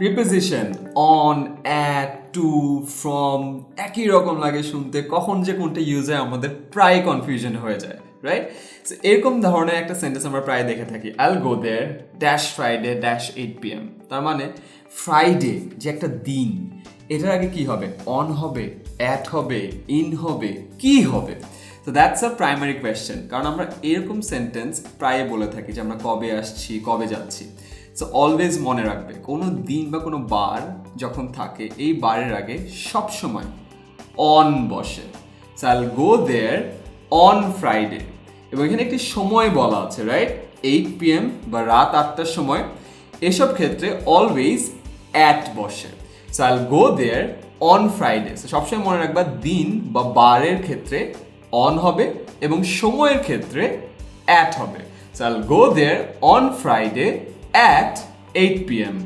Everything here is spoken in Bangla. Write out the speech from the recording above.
Preposition on at to from একই রকম লাগে শুনতে। কখন যে কোনটা ইউজ হয় আমাদের প্রায় কনফিউশন হয়ে যায় রাইট এরকম ধরনের একটা সেন্টেন্স আমরা প্রায় দেখে থাকি। I'll go there dash Friday dash eight P M তার মানে ফ্রাইডে যে একটা দিন, এটার আগে কি হবে? অন হবে অ্যাট হবে ইন হবে, কি হবে? তো দ্যাটস আ প্রাইমারি কোয়েশ্চেন কারণ আমরা এরকম সেন্টেন্স প্রায় বলে থাকি যে আমরা কবে আসছি, কবে যাচ্ছি। সো অলওয়েজ মনে রাখবে, কোনো দিন বা কোনো বার যখন থাকে, এই বারের আগে সব সময় অন বসে। So go there on Friday এবং এখানে একটি সময় বলা আছে রাইট এইট পি এম বা রাত আটটার সময়। এসব ক্ষেত্রে অলওয়েজ অ্যাট বসে। So go there on Friday সবসময় মনে রাখবা, দিন বা বারের ক্ষেত্রে অন হবে এবং সময়ের ক্ষেত্রে অ্যাট হবে। So go there on Friday at eight P M